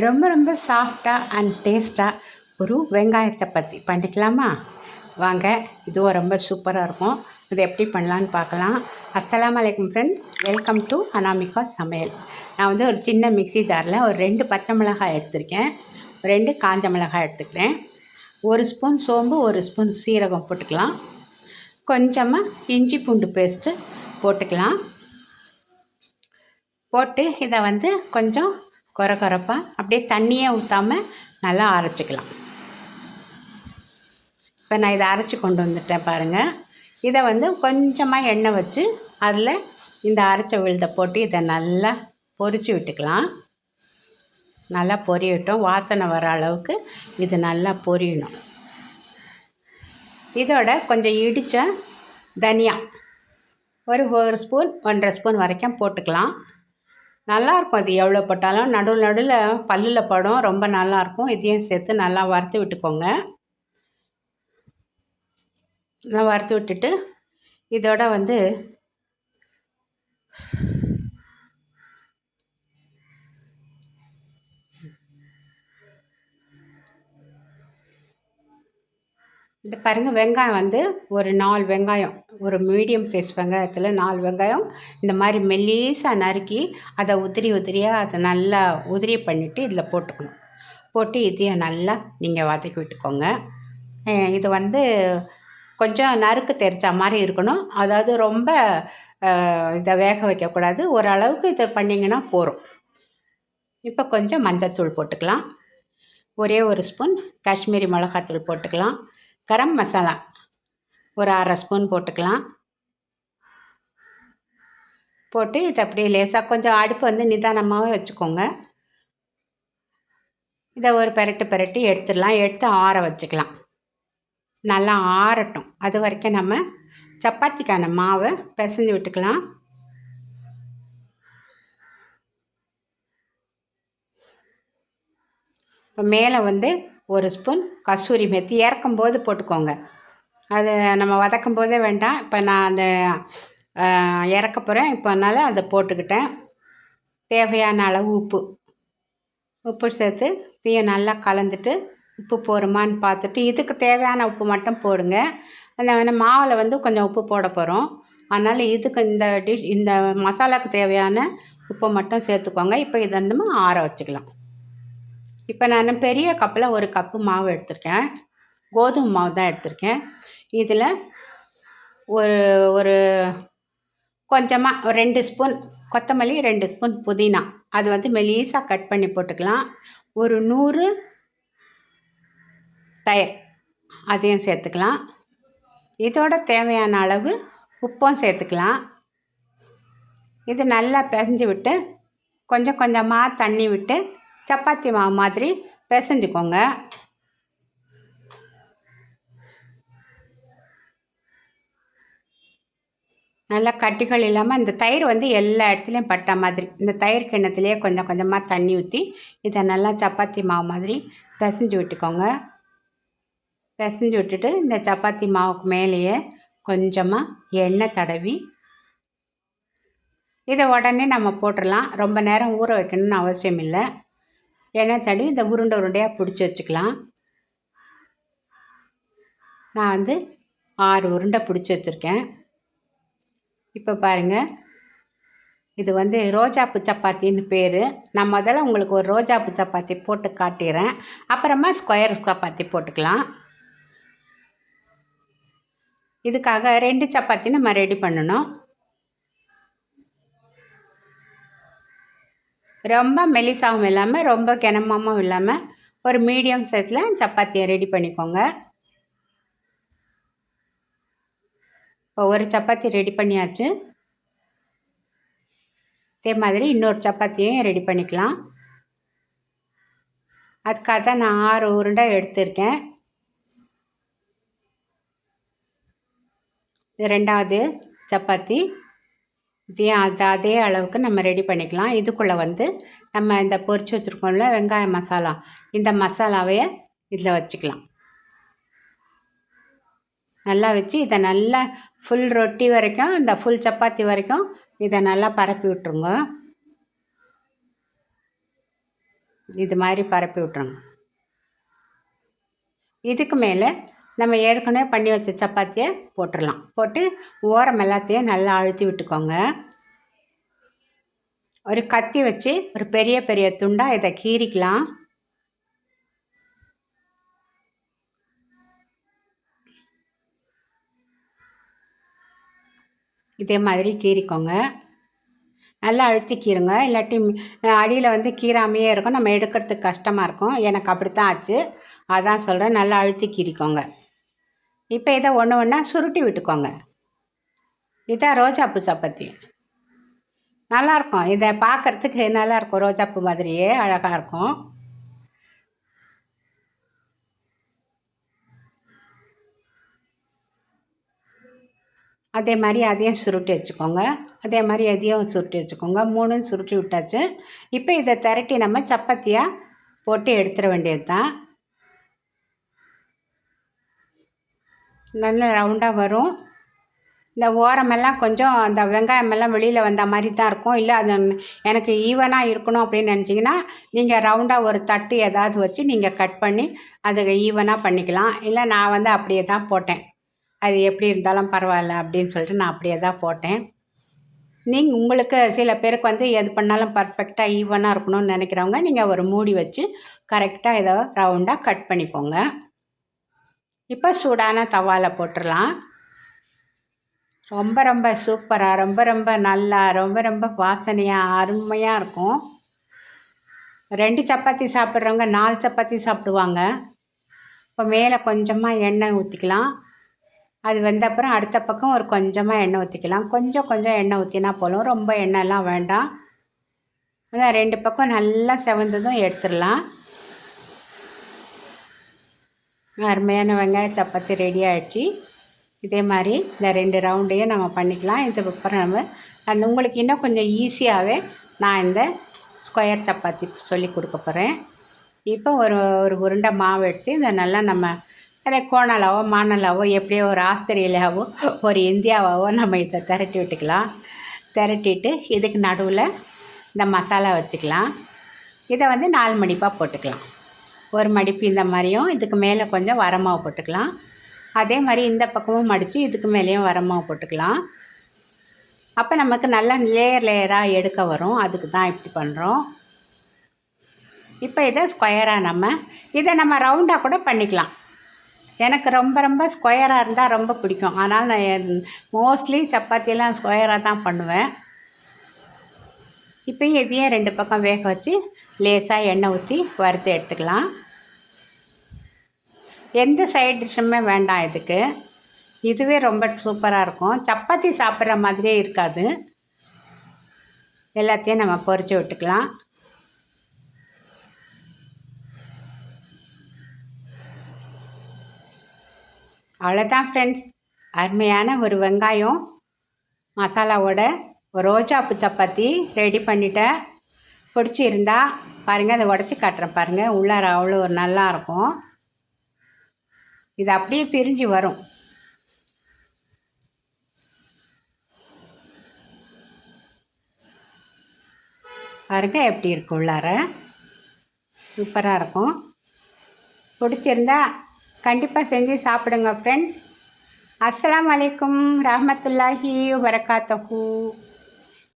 ரொம்ப ரொம்ப சாஃப்டாக அண்ட் டேஸ்ட்டாக ஒரு வெங்காய சப்பாத்தி. பண்ணிக்கலாமா? வாங்க இதுவும் ரொம்ப சூப்பராக இருக்கும். இது எப்படி பண்ணலான்னு பார்க்கலாம். அஸ்லாம் வலைக்கம் ஃப்ரெண்ட்ஸ் வெல்கம் டு அனாமிகா சமையல் நான் வந்து ஒரு சின்ன மிக்சி ஜாரில் ஒரு ரெண்டு பச்சை மிளகாய் எடுத்திருக்கேன். ரெண்டு காஞ்ச மிளகாய் எடுத்துக்கிறேன். ஒரு ஸ்பூன் சோம்பு ஒரு ஸ்பூன் சீரகம் போட்டுக்கலாம். கொஞ்சமாக இஞ்சி பூண்டு பேஸ்ட்டு போட்டுக்கலாம். போட்டு இதை வந்து கொஞ்சம் குறை குறைப்பாக அப்படியே தண்ணியே ஊற்றாமல் நல்லா அரைச்சிக்கலாம். இப்போ நான் இதை அரைச்சி கொண்டு வந்துட்டேன் பாருங்கள் இதை வந்து கொஞ்சமாக எண்ணெய் வச்சு அதில் இந்த அரைச்ச விழுதை போட்டு இதை நல்லா பொரித்து விட்டுக்கலாம். நல்லா பொரியட்டும். வாசனை வர அளவுக்கு இது நல்லா பொரியணும். இதோட கொஞ்சம் இடித்த தனியா ஒரு ஒரு ஸ்பூன் ஒன்றரை ஸ்பூன் வரைக்கும் போட்டுக்கலாம். நல்லாயிருக்கும் அது எவ்வளோ போட்டாலும். நடுவில் நடுவில் பல்லில் படம். ரொம்ப நல்லாயிருக்கும். இதையும் சேர்த்து நல்லா வறுத்து விட்டுக்கோங்க. நல்லா வறுத்து விட்டுட்டு இதோட வந்து இந்த பாருங்கள் வெங்காயம் வந்து ஒரு நாலு வெங்காயம் ஒரு மீடியம் சைஸ் வெங்காயத்தில் நாலு வெங்காயம் இந்த மாதிரி மெல்லீஸாக நறுக்கி அதை உதிரி உதிரியாக அதை நல்லா உதிரி பண்ணிவிட்டு இதில் போட்டுக்கணும். போட்டு இதையும் நல்லா நீங்கள் வதக்கி விட்டுக்கோங்க. இது வந்து கொஞ்சம் நறுக்கு தெரிச்ச மாதிரி இருக்கணும். அதாவது ரொம்ப இதை வேக வைக்கக்கூடாது. ஓரளவுக்கு இதை பண்ணிங்கன்னா போகும் இப்போ கொஞ்சம் மஞ்சள் போட்டுக்கலாம். ஒரே ஒரு ஸ்பூன் காஷ்மீரி மிளகாத்தூள் போட்டுக்கலாம். கரம் மசாலா. ஒரு அரை ஸ்பூன் போட்டுக்கலாம். போட்டு இது அப்படியே லேசாக கொஞ்சம் அடுப்பு வந்து நிதானமாகவே வச்சுக்கோங்க. இதை ஒரு பெரட்டு பெரட்டி எடுத்துடலாம். எடுத்து ஆற வச்சுக்கலாம். நல்லா ஆறட்டும். அது வரைக்கும் நம்ம சப்பாத்திக்கான மாவை பிசைஞ்சு விட்டுக்கலாம். இப்போ மேலே வந்து ஒரு ஸ்பூன் கஸ்தூரி மெத்தி இறக்கும் போது போட்டுக்கோங்க. அது நம்ம வதக்கும் போதே வேண்டாம். இப்போ நான் அந்த இறக்க போகிறேன் இப்போ அதனால் அதை போட்டுக்கிட்டேன். தேவையான அளவு உப்பு. உப்பு சேர்த்து தீயை நல்லா கலந்துட்டு உப்பு போருமான்னு பார்த்துட்டு இதுக்கு தேவையான உப்பு மட்டும் போடுங்க. அந்த மாவில் வந்து கொஞ்சம் உப்பு போட போகிறோம் அதனால் இதுக்கு இந்த டிஷ் இந்த மசாலாவுக்கு தேவையான உப்பை மட்டும் சேர்த்துக்கோங்க. இப்போ இதை வந்து ஆற வச்சுக்கலாம். இப்போ நான் பெரிய கப்பில் ஒரு கப்பு மாவு எடுத்திருக்கேன். கோதுமை மாவு தான் எடுத்திருக்கேன். இதில் ஒரு ஒரு கொஞ்சமாக ஒரு ரெண்டு ஸ்பூன் கொத்தமல்லி ரெண்டு ஸ்பூன் புதினா. அது வந்து மெலீஸாக கட் பண்ணி போட்டுக்கலாம். ஒரு நூறு தயிர் அதையும் சேர்த்துக்கலாம். இதோட தேவையான அளவு உப்பும் சேர்த்துக்கலாம். இது நல்லா பிசைஞ்சு விட்டு கொஞ்சம் கொஞ்சமாக தண்ணி விட்டு சப்பாத்தி மாவு மாதிரி பிசைஞ்சுக்கோங்க. நல்லா கட்டிகள் இல்லாமல் இந்த தயிர் வந்து எல்லா இடத்துலையும் பட்ட மாதிரி இந்த தயிர் கிண்ணத்துலேயே கொஞ்சம் கொஞ்சமாக தண்ணி ஊற்றி இதை நல்லா சப்பாத்தி மாவு மாதிரி பிசைஞ்சு விட்டுக்கோங்க. பிசைஞ்சு விட்டுட்டு இந்த சப்பாத்தி மாவுக்கு மேலேயே கொஞ்சமாக எண்ணெய் தடவி இதை உடனே நம்ம போட்டுடலாம். ரொம்ப நேரம் ஊற வைக்கணும்னு அவசியம் இல்லை. எண்ணெய் தடவி இந்த உருண்டை உருண்டையாக பிடிச்சி வச்சுக்கலாம். நான் வந்து ஆறு உருண்டை பிடிச்சி வச்சுருக்கேன். இப்போ பாருங்கள் இது வந்து ரோஜாப்பு சப்பாத்தின்னு பேர். நான் முதல்ல உங்களுக்கு ஒரு ரோஜாப்பு சப்பாத்தி போட்டு காட்டிடுறேன் அப்புறமா ஸ்கொயர் சப்பாத்தி போட்டுக்கலாம். இதுக்காக ரெண்டு சப்பாத்தி நம்ம ரெடி பண்ணணும். ரொம்ப மெலிசாவும் இல்லாமல் ரொம்ப கிணமாவும் இல்லாமல் ஒரு மீடியம் சைஸில் சப்பாத்தியை ரெடி பண்ணிக்கோங்க. இப்போ ஒரு சப்பாத்தி ரெடி பண்ணியாச்சு. அதே மாதிரி இன்னொரு சப்பாத்தியும் ரெடி பண்ணிக்கலாம். அதுக்காக தான் நான் ஆறு உருண்டை எடுத்திருக்கேன். ரெண்டாவது சப்பாத்தி. இதே அது அதே அளவுக்கு நம்ம ரெடி பண்ணிக்கலாம். இதுக்குள்ளே வந்து நம்ம இந்த பொரிச்சு வச்சுருக்கோம்ல வெங்காய மசாலா. இந்த மசாலாவையே இதில் வச்சுக்கலாம். நல்லா வச்சு இதை நல்லா ஃபுல் ரொட்டி வரைக்கும் இந்த ஃபுல் சப்பாத்தி வரைக்கும் இதை நல்லா பரப்பி விட்ருங்க இது மாதிரி பரப்பி விட்ருங்க இதுக்கு மேலே நம்ம ஏற்கனவே பண்ணி வச்ச சப்பாத்தியை போட்டுடலாம் போட்டு ஓரம் எல்லாத்தையும் நல்லா அழுத்தி விட்டுக்கோங்க. ஒரு கத்தி வச்சு ஒரு பெரிய பெரிய துண்டாக இதை கீறிக்கலாம். இதே மாதிரி கீறிக்கோங்க. நல்லா அழுத்தி கீறுங்க. இல்லாட்டி அடியில் வந்து கீராமையே இருக்கும். நம்ம எடுக்கிறதுக்கு கஷ்டமாக இருக்கும். எனக்கு அப்படி தான் ஆச்சு. அதான் சொல்கிறேன் நல்லா அழுத்தி கீறிக்கோங்க. இப்போ இதை ஒன்று ஒன்றா சுருட்டி விட்டுக்கோங்க. இதான் ரோஜாப்பூ சப்பாத்தி. நல்லாயிருக்கும். இதை பார்க்குறதுக்கு நல்லாயிருக்கும். ரோஜாப்பூ மாதிரியே அழகாக இருக்கும். அதே மாதிரி அதையும் சுருட்டி வச்சுக்கோங்க. அதே மாதிரி அதையும் சுருட்டி வச்சுக்கோங்க. மூணும் சுருட்டி விட்டாச்சு. இப்போ இதை திரட்டி நம்ம சப்பாத்தியாக போட்டு எடுத்துட வேண்டியது தான் நல்ல ரவுண்டாக வரும். இந்த ஓரமெல்லாம் கொஞ்சம் அந்த வெங்காயமெல்லாம் வெளியில் வந்த மாதிரி தான் இருக்கும். இல்லை அது எனக்கு ஈவனாக இருக்கணும் அப்படின்னு நினச்சிங்கன்னா நீங்கள் ரவுண்டாக ஒரு தட்டு ஏதாவது வச்சு நீங்கள் கட் பண்ணி அதை ஈவனாக பண்ணிக்கலாம். இல்லை நான் வந்து அப்படியே தான் போட்டேன். அது எப்படி இருந்தாலும் பரவாயில்ல அப்படின்னு சொல்லிட்டு நான் அப்படியே தான் போட்டேன். நீங்கள் உங்களுக்கு சில பேருக்கு வந்து எது பண்ணாலும் பர்ஃபெக்டாக ஈவனாக இருக்கணும்னு நினைக்கிறவங்க நீங்கள் ஒரு மூடி வச்சு கரெக்டாக ஏதோ ரவுண்டாக கட் பண்ணிக்கோங்க. இப்போ சூடான தவாவில் போட்டுடலாம். ரொம்ப ரொம்ப சூப்பராக ரொம்ப ரொம்ப நல்லா ரொம்ப ரொம்ப வாசனையாக அருமையாக இருக்கும். ரெண்டு சப்பாத்தி சாப்பிட்றவங்க நாலு சப்பாத்தி சாப்பிடுவாங்க. இப்போ மேலே கொஞ்சமாக எண்ணெய் ஊற்றிக்கலாம் அது வெந்த அப்புறம் அடுத்த பக்கம் ஒரு கொஞ்சமாக எண்ணெய் ஊற்றிக்கலாம் கொஞ்சம் கொஞ்சம் எண்ணெய் ஊற்றினா போதும். ரொம்ப எண்ணெய்லாம் வேண்டாம். அதான் ரெண்டு பக்கம் நல்லா செவந்ததும் எடுத்துடலாம். அருமையான வெங்காய சப்பாத்தி ரெடி ஆகிடுச்சு இதே மாதிரி இந்த ரெண்டு ரவுண்டையும் நம்ம பண்ணிக்கலாம். இதுக்கப்புறம் நம்ம அந்த உங்களுக்கு இன்னும் கொஞ்சம் ஈஸியாகவே நான் இந்த ஸ்கொயர் சப்பாத்தி சொல்லி கொடுக்க போகிறேன் இப்போ ஒரு ஒரு உருண்டை மாவு எடுத்து இதை நல்லா நம்ம அதே கோணலாவோ மானலாவோ எப்படியோ ஒரு ஆஸ்திரேலியாவோ ஒரு இந்தியாவாவோ நம்ம இதை திரட்டி விட்டுக்கலாம். திரட்டிட்டு இதுக்கு நடுவில் இந்த மசாலா வச்சுக்கலாம். இதை வந்து நாலு மணிப்பாக போட்டுக்கலாம். ஒரு மடிப்பு இந்த மாதிரியும் இதுக்கு மேலே கொஞ்சம் வரமாவு போட்டுக்கலாம். அதே மாதிரி இந்த பக்கமும் மடித்து இதுக்கு மேலேயும் வரமாவு போட்டுக்கலாம். அப்போ நமக்கு நல்லா லேயர் லேயராக எடுக்க வரும். அதுக்கு தான் இப்படி பண்ணுறோம் இப்போ இதை ஸ்கொயராக நம்ம இதை நம்ம ரவுண்டாக கூட பண்ணிக்கலாம். எனக்கு ரொம்ப ரொம்ப ஸ்கொயராக இருந்தால் ரொம்ப பிடிக்கும். ஆனால் நான் மோஸ்ட்லி சப்பாத்தியெல்லாம் ஸ்கொயராக தான் பண்ணுவேன். இப்போயும் இதையும் ரெண்டு பக்கம் வேக வச்சு லேசாக எண்ணெய் ஊற்றி வறுத்து எடுத்துக்கலாம். எந்த சைட் டிஷ்ஷுமே வேண்டாம் இதுக்கு. இதுவே ரொம்ப சூப்பராக இருக்கும். சப்பாத்தி சாப்பிட்ற மாதிரியே இருக்காது. எல்லாத்தையும் நம்ம பொறிச்சு விட்டுக்கலாம். அவ்வளோதான் ஃப்ரெண்ட்ஸ் அருமையான ஒரு வெங்காயம் மசாலாவோட ரோஜாப்பு சப்பாத்தி ரெடி பண்ணிட்டேன். பிடிச்சிருந்தா பாருங்கள் அதை உடச்சி காட்டுறேன் பாருங்கள் உள்ளார அவ்வளோ ஒரு நல்லாயிருக்கும் இது அப்படியே பிரிஞ்சு வரும். பாருங்க எப்படி இருக்கும் உள்ளார. சூப்பராக இருக்கும். பிடிச்சிருந்தா கண்டிப்பாக செஞ்சு சாப்பிடுங்க ஃப்ரெண்ட்ஸ் அஸ்லாம் வலைக்கம் ரஹமத்துல்லாஹி வரகாத்தஹூ